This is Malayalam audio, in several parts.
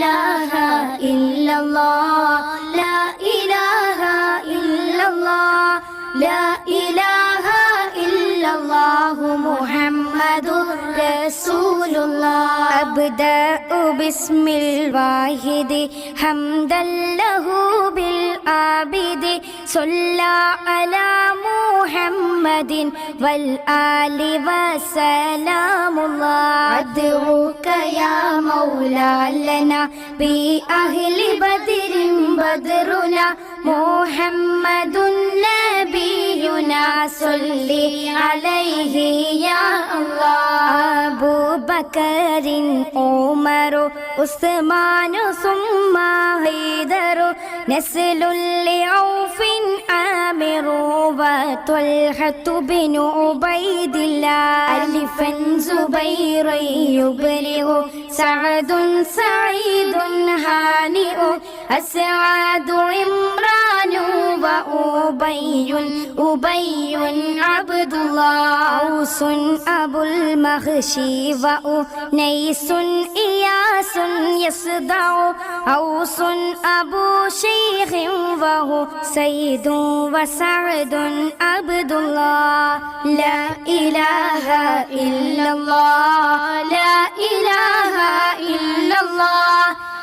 إله إلا الله. لا إله إلا الله. لا إله إلا الله. محمد رسول الله أبدأ باسم الواحد حمدا له بالعابد. صلى على محمد والآل وسلام الله. أدعوك يا مولا لنا بأهل بدر بدرنا محمد نبينا. صل عليه يا الله. أبو بكر عمر عثمان ثم حيدر. نسل لعوف عامر وطلحة بن عبيد الله. ألفا زبير يبلغ سعد سعيد هانئ. أسعد عمران وأبي أبي عبد الله أوس أبو المغشي وأنيس إياس يصدع أوس أبو شيخ وهو سيد وسعد عبد الله. لا إله إلا الله لا إله إلا الله.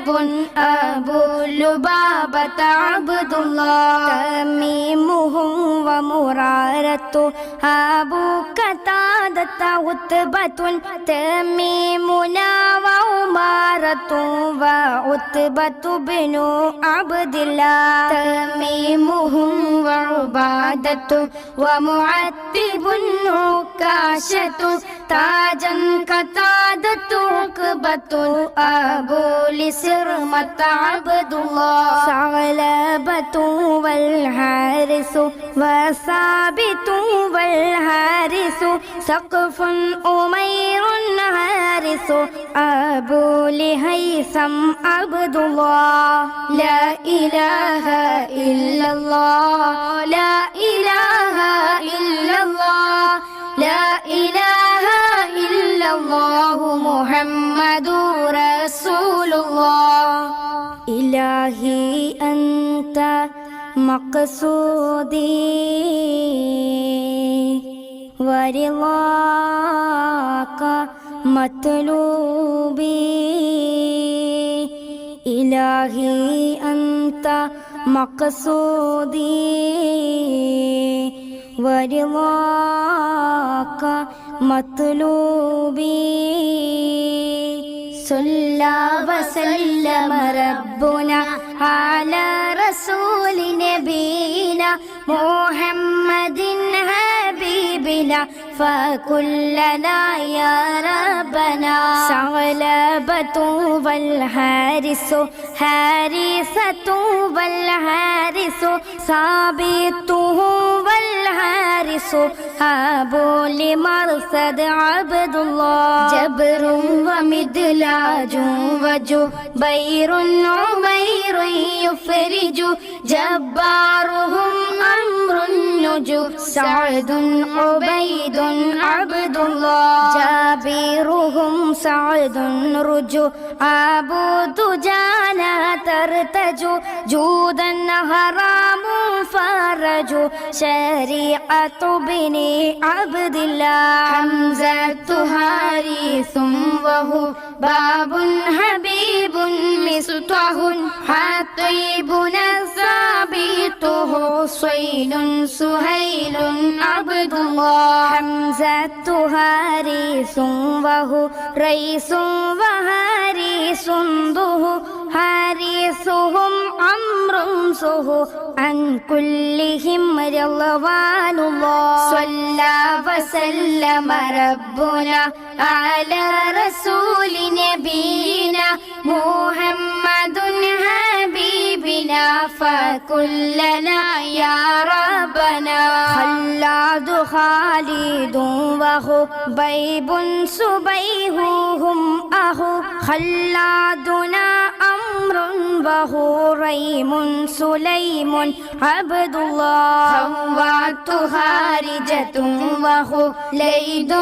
ومعتب أبو لبابة عبد الله تميمهم ومرارة أبو قتادة عتبة تميمنا وعمارة وعتبة بن عبد الله تميمهم وعبادة ومعتب عكاشة تاجا قتادة عقبة أبو لسرمة عبد الله. ثعلبة والحارس وثابت والحارس سقف أمير حارس أبو لهيثم عبد الله. لا إله إلا الله لا إله إلا الله لا إله إلا الله محمد رسول الله إلهي أنت مقصودي ورضاك مطلوبي إلهي أنت مقصودي ورضاك مطلوبي صلى وسلم ربنا على رسول نبينا محمد حبيبنا فكلنا يا ربنا. ثعلبة والحارس حارثة والحارس ثابته والحارس أبو لمرصد عبد الله جبر ومدلاج وجبير عمير يفرج جبارهم أمر النجو سعد عبيد عبد الله جابرهم سعد رجو أبو دجانا ترتجو جودا حرام فرج شريعة بني عبد الله حمزة هاريث وهو باب حبيب مصطح حطيبنا ثابته صيل سهيل عبد الله حمزة هاريث وهو ريس وهاريس ذه حارثهم عمرو رمزه عن كلهم رضوان الله صلى وسلم ربنا على رسول نبينا محمد حبيبنا فكلنا يا ربنا. خلاد خالد وهو بيب سبيههم أهو خلادنا أمر وهو ريم سليم عبد الله خوات خارجة وهو ليد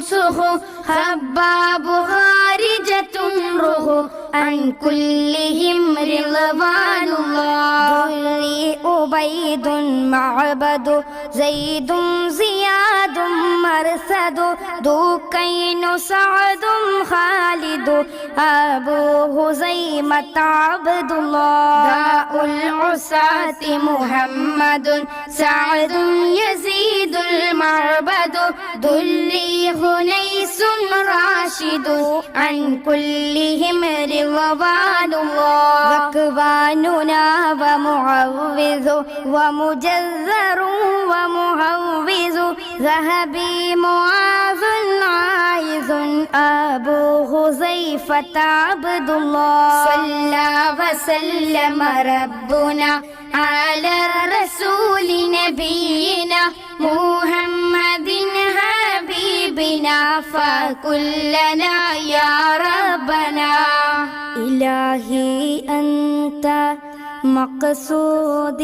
سخو خباب خارجة روح عن كلهم رضوان الله. ذري أبيد معبد زيد زياد مرثد دوكين سعد خالد أبو هزيمة عبد الله. داء العساة محمد سعد يزيد المعبد. ذلي هنيس راشد عن كلهم رضوان الله. ذكواننا ومعوذ ومجذر ومهوذ. ذهبي معاذ عايذ أبو حذيفة عبد الله. صلى وسلم ربنا على رسول نبينا محمد حبيبنا فكلنا يا ربنا إلهي أنت مقصودي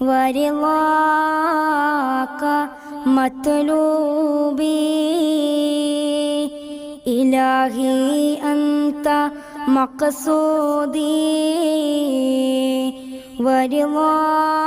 ورضاك مطلوبي إلهي أنت مقصودي ورضاك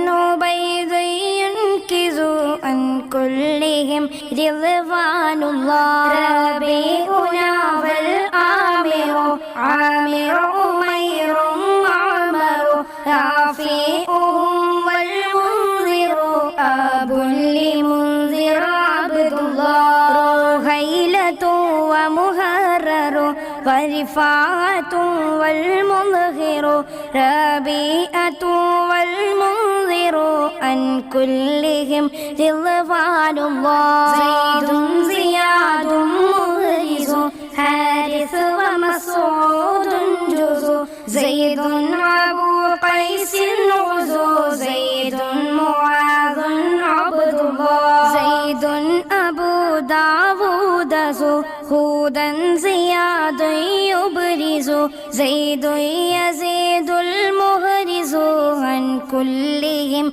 رضوان الله. ربيعنا والآمر. عامر أمير معمر. رافئهم والمنذر. أب لمنذر عبد الله. رهيلة ومهرر. ورفاعة والمظهر. ربيئة والمنذر. عن كلهم رضوان الله زيد زياد مغرز حارث ومسعود جزو زيد أبو قيس غزو زيد معاذ عبد الله زيد أبو داود زو هودا زياد يبرز زيد يزيد المهرز عن كلهم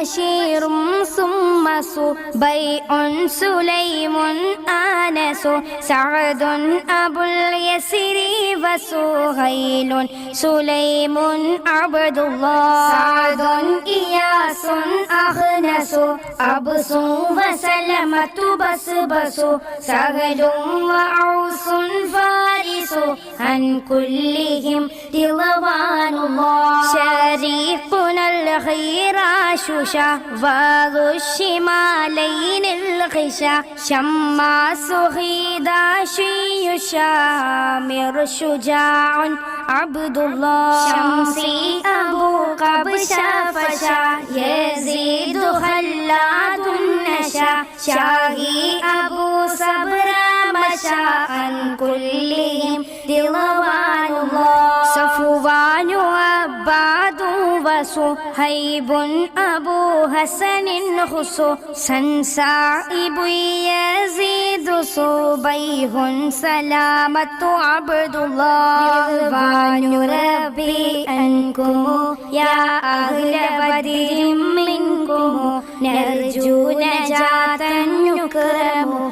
بشير ثم بيع سليم آنس. سعد أبو اليسر وسهيل سليم عبد الله. سعد إياس أخنس أبس وسلمة بسبس سهل وعوس فارس عن كلهم رضوان الله شريقنا الخيراش شهوذ الشمالين الغشا شماس خيداشي شامر شجاع عبد الله شمسي أبو قبشا فشا يزيد خلاد نشا شاهي أبو صبر مشى عن كلهم رضوان الله صفوان وعباد وسو صهيب أبو حسن خصو سنسائب يزيد صبيه سلامة عبد الله رضوان ربي أنكم يا أهل بدر منكم نرجو نجاة نكرم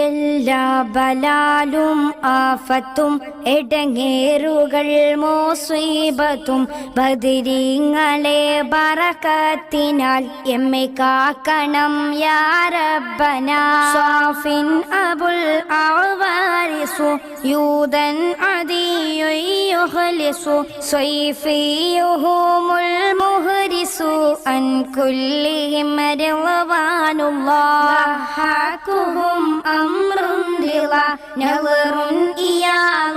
എല്ലാ ബലാലും ആഫത്തും എടങ്ങേറുകൾ മോസ്വീപത്തും ബദിരിങ്ങളെ ബറക്കത്തിനാൽ എമ്മെ കാക്കണം യാരബന സാഫിൻ അബുൽ അവാരിസു യൂതൻ അതിയൊയ്യുഹലിസു സ്വൈഫിയുഹുമുൽ മുഹരിസു അൻ കുല്ലിഹിം റിളവാനുല്ലാഹ് ഹാക്കുഹും عمر رضا نظر إياه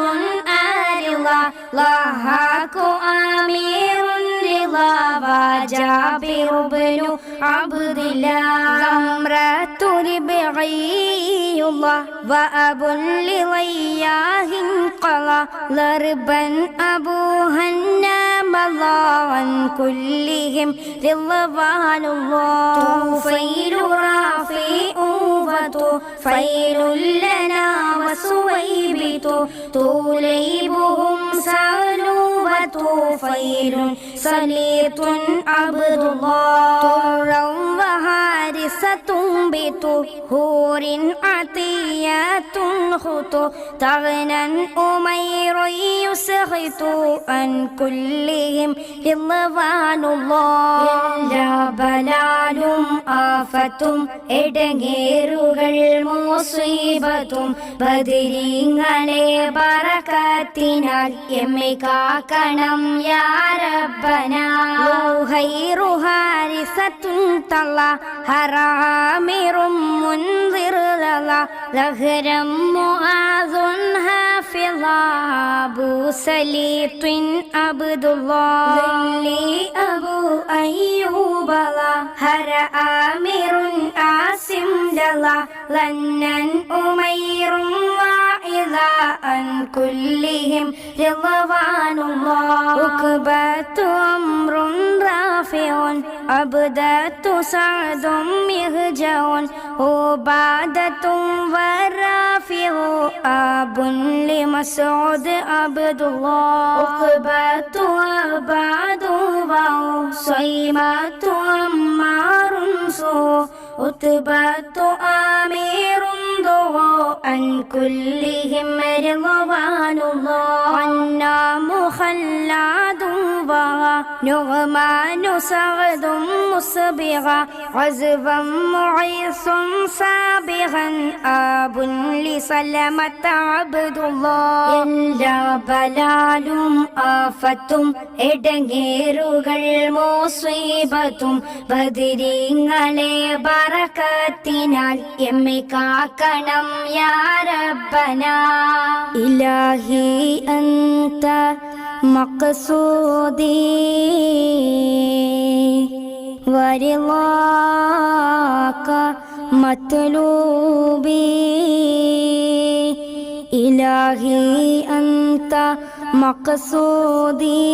آرضا ضحاك أمير رضا وجابر بن عبد الله زمرة ربعي الله وأب لضياه قضى ضربا أبو هنان النام عن كلهم رضوان الله. طفيل رافع وطفيل لنا وسويبت. توليبهم سالوا وطفيل سليط عبد الله. طرا وهارسة بطهور عطيات خطو تغنى أمير يسخط عن كلهم رضوان الله എല്ലാ ബലാലും ആഫത്തും എടങ്ങേറുകൾ മോസീബത്തും ബദിരിങ്ങളെ ബറക്കത്തിനാൽ എമ്മെ കാക്കണം യാരബന ഹാരിസത്തുൻ തള്ള ഹറാമിറും മുൻതിർലല ലഹരം മുആസുൻ ഹാഫിളാബു സലീത്തിൻ അബ്ദുല്ലാഹ് അബൂ അയ്യൂബല ഹര ആമിറുൻ ആസിം ലല ലന്നൻ ഉമൈറും كلهم رضوان الله أبدت سعد مهجع عبادة والرافع أب لمسعود عبد الله عقبة أبعد سيمات عمار سو أتبات أمير دو عن كلهم رضوان الله عنا مخلد മുഖല്ലാദും نعمان سعد مسبغا عزبا معيص سابغا آب لسلمة عبد الله എല്ലാ ബലാലും ആഫത്തും എടങ്ങേറുകൾ മോസ്വീബത്തും ബദിരിങ്ങളെ ബറക്കത്തിനാൽ എമ്മെ കാക്കണം യാരബന ഇലാഹി അന്ത مقصودي ورضاك مطلوبي إلهي أنت مقصودي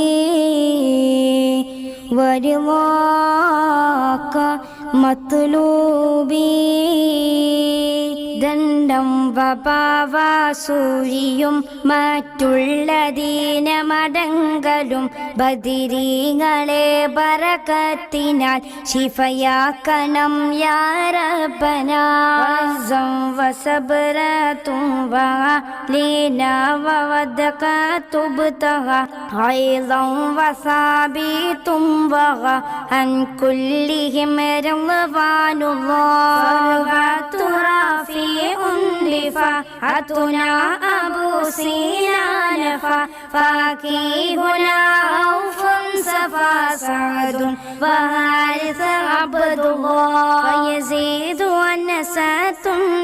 ورضاك മത്തുലൂബി ദണ്ഡം വപാവാസൂരിയും മറ്റുള്ളതീന മടങ്കലും ബദിരീങ്ങളെ പറക്കത്തിനാൽ ശിഫയാക്കണം യാരപ്പനാസം വസബരത്തും തുബ്തഹ ഐലം വസാബി തുംവഹ അൻകുല്ലിഹിമരം يغفعل الله صربة رفيع دفاعتنا أبو سينا نفا فكيبنا أوف سفا سعد فهارث عبد الله ويزيد والنسات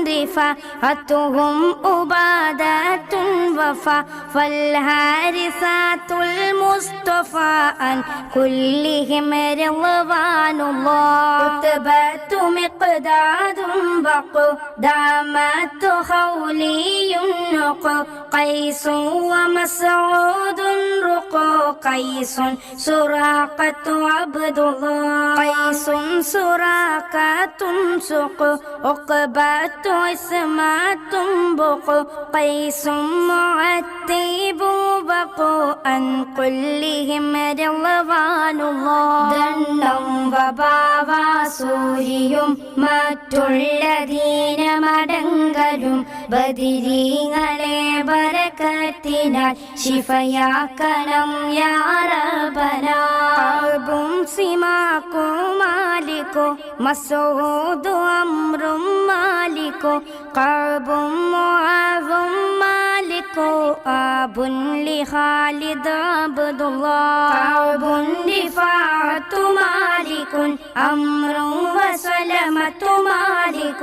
رفاعتهم أبادة وفا فالهارثات المصطفى عن كلهم رضوان الله رتبة مقداد بقوا دامت خولي نق قيس ومسعود رق قيس سراقة عبد الله قيس سراقة बातों से माँ तुम بق قيس معتيب بق عن كلهم رضوان الله ദണ്ണം വബാവാസൂരിയും മറ്റുള്ള ദീനമടങ്കലും ബദിരീങ്ങളെ ബരക്കത്തിനാൽ ശിഫയാക്കണം യാറബനാബും സിമാക്കോ മാലിക്കോ മസൂദു അമ്രും മാലിക്കോ കബും معاذ ما مالك أب لخالد عبد الله عب دفاعة مالك أمر وسلمة مالك.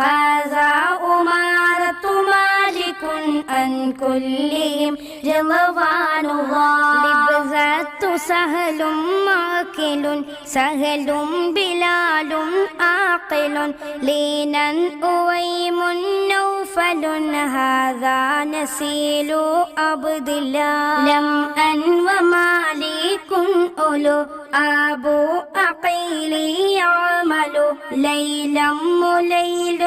قضاء أمارة مالك أن كلهم جلوان الله. لبزة سهل ماكل سهل بلال عاقل. لينا أويم نوفل هذان نسيل عبد الله لم أن ومالك أولو أبو أقيل يعمل ليلا مليل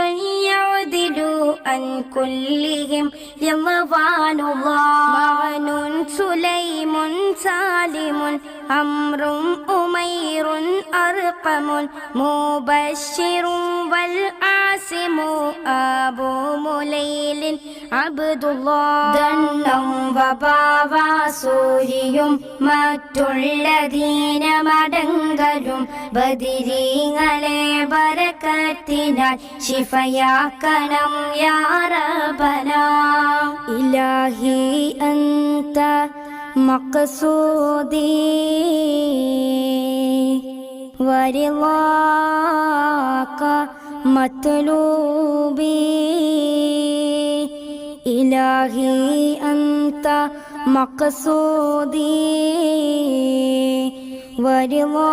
يعدل عن كلهم رضوان الله معن سليم سالم أمر أمير أرقم مبشر والعاصم أبو مليل عبد الله ദണ്ണം വബാവാസൂരിയും മറ്റുള്ള ദീനമടങ്കലും ബദിരീങ്ങളെ ബരക്കത്തിനാൽ ശിഫയാക്കണം യാറബന ഇലാഹി അന്ത മഖസൂദി വരിളാക മത്ലൂബി إلهي أنت مقصودي വരുവാക്ക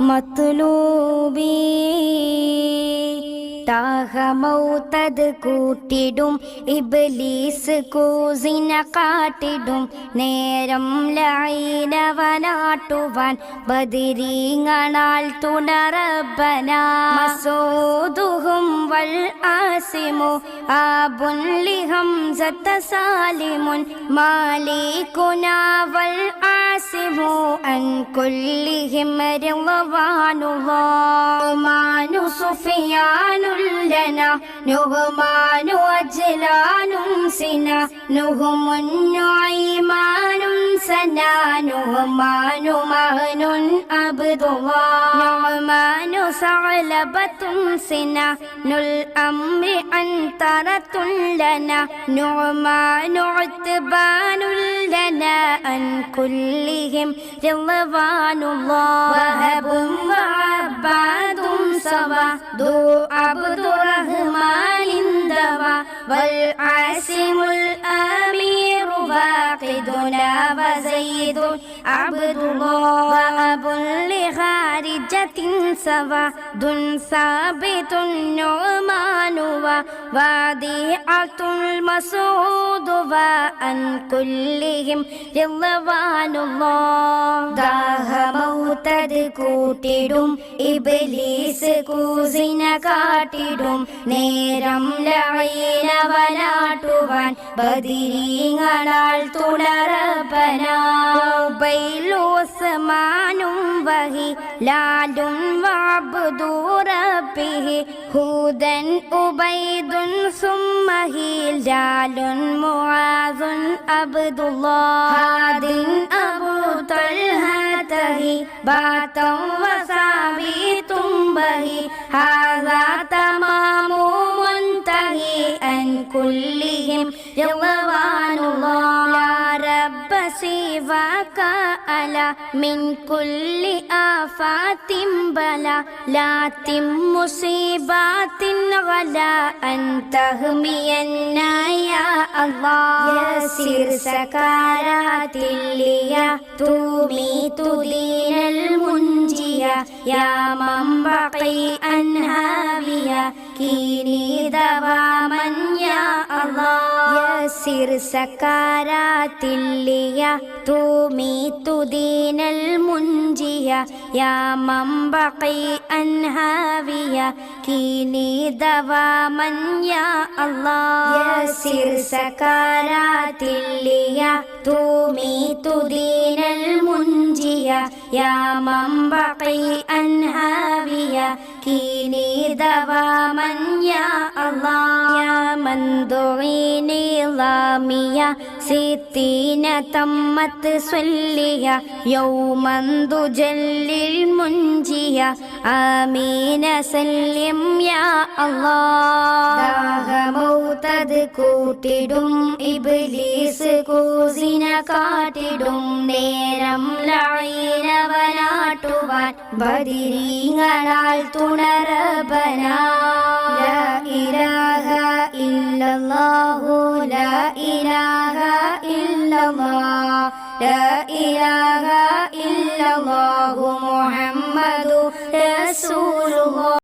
മത്തുലൂബീ ദാഹമൗ കൂട്ടിടും. ഇബ്ലീസ് കൂസിന കാട്ടിടും. നേരം ലൈനവനാട്ടുവാൻ ബദിരീങ്ങളാൽ തുണറബനാസോദുഹും വൽ ആസിമു ആബുൻ ലിഹം സത്ത സാലിമുൻ മാലിക്കുന വൽ ആസിമു അൻ കുല്ലിഹിം മാനു സുഫിയാനു لنا نغمان وجلان سنا نهم نعيمان سنا نغمان مهن عبد الله نعمان ثعلبة سنا الأمر أنترة لنا نعمان عتبان لنا عن كلهم رضوان الله. وهب وعباد سوا ذو عبد الرحمن دوا والعاصم الأمير فاقدنا وزيد عبد الله وأب لخارجة سوا دن ثابت النعمان وواديعة المسعود وأن كلهم رضوان الله ദാഹമൗത്തത് കൂട്ടിടും ഇബലീസ് കൂസിന കാട്ടിടും നേരം ലൈനവനാട്ടുവാൻ ബദിരീങ്ങളാൽ തുടരപ്പനാബൈലോസ്മാനും വഹി ലാലും ربه هودا أبيد ثم هلال معاذ عبد الله هاد أبو طلحة هبات وسابيت به هذا تمام عن كلهم رضوان الله لا رب سواك ألا من كل آفات بلا لا تم مصيبات غلا أن تهمينا يا الله يسر سكارات الليا تميت دين المنجية يا من بقي أنهابيا كيني دواما يا الله يسر سكارات الليا تميت دين المنجية يا من بقي أنهابيا كيني دواما يا الله يسر سكارات الليا تميت دين المنجية يا من بقي أنهابيا كيني دواما يا الله يا من دعيني ظامية ستين تمت صلية يوما تجل المنجية آمين سلم يا الله ദാഹമൗത്തത് കൂട്ടിടും ഇബ്ലീസ് കൂസിന കാട്ടിടും നേരം ലൈനവനാട്ടുവാൻ ബദിരീങ്ങളാൽ തുണറബനാ ലാ ഇലാഹ ഇല്ലല്ലാഹു ലാ ഇലാഹ ഇല്ലല്ലാഹ് ലാ ഇലാഹ ഇല്ലല്ലാഹു മുഹമ്മദു റസൂലുള്ളാഹ്.